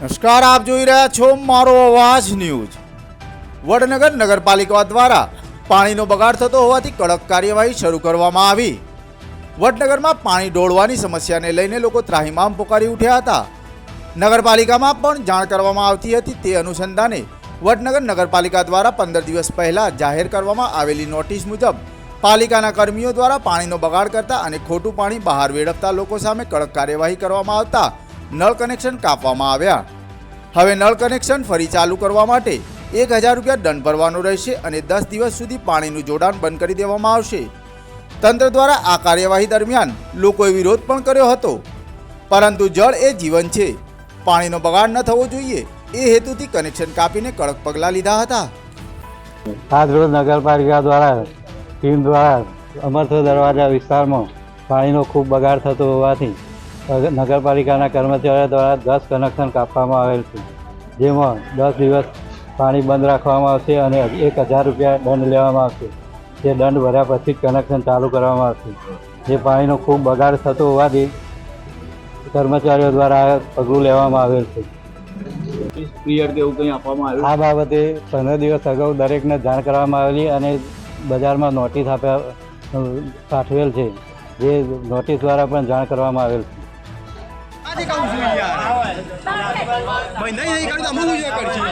નમસ્કાર, આપ જોઈ રહ્યા છો મારો અવાજ ન્યૂઝ. વડનગર નગરપાલિકા દ્વારા પાણીનો બગાડ થતો હોવાથી કડક કાર્યવાહી શરૂ કરવામાં આવી. વડનગરમાં પાણી ઢોળવાની સમસ્યાને લઈને લોકો ત્રાહિમામ પોકારી ઉઠ્યા હતા. નગરપાલિકામાં પણ જાણ કરવામાં આવતી હતી તે અનુસંધાને વડનગર નગરપાલિકા દ્વારા પંદર દિવસ પહેલાં જાહેર કરવામાં આવેલી નોટિસ મુજબ પાલિકાના કર્મીઓ દ્વારા પાણીનો બગાડ કરતા અને ખોટું પાણી બહાર વેડફતા લોકો સામે કડક કાર્યવાહી કરવામાં આવતા નળ કનેક્શન કાપવામાં આવ્યા. હવે નળ કનેક્શન ફરી ચાલુ કરવા માટે એક હજાર રૂપિયા દંડ ભરવાનો રહેશે અને દસ દિવસ સુધી પાણીનું જોડાણ બંધ કરી દેવામાં આવશે. તંત્ર દ્વારા આ કાર્યવાહી દરમિયાન લોકોએ વિરોધ પણ કર્યો હતો. પરંતુ જળ એ જીવન છે. પાણીનો બગાડ ન થવો જોઈએ. એ હેતુથી કનેક્શન કાપીને કડક પગલાં લીધા હતા. આજ નગરપાલિકા દ્વારા, ટીમ દ્વારા અમરથો દરવાજા વિસ્તારમાં પાણીનો ખૂબ બગાડ થતો હોવાથી નગરપાલિકાના કર્મચારીઓ દ્વારા દસ કનેક્શન કાપવામાં આવેલ છે જેમાં દસ દિવસ પાણી બંધ રાખવામાં આવશે અને એક હજાર રૂપિયા દંડ લેવામાં આવશે. જે દંડ ભર્યા પછી જ કનેક્શન ચાલુ કરવામાં આવશે. જે પાણીનો ખૂબ બગાડ થતો હોવાથી કર્મચારીઓ દ્વારા પગલું લેવામાં આવેલ છે. આ બાબતે પંદર દિવસ અગાઉ દરેકને જાણ કરવામાં આવેલી અને બજારમાં નોટિસ આપ્યા પાઠવેલ છે. જે નોટિસ દ્વારા પણ જાણ કરવામાં આવેલ છે. બંધ નહીં કરી તો અમુક કરશે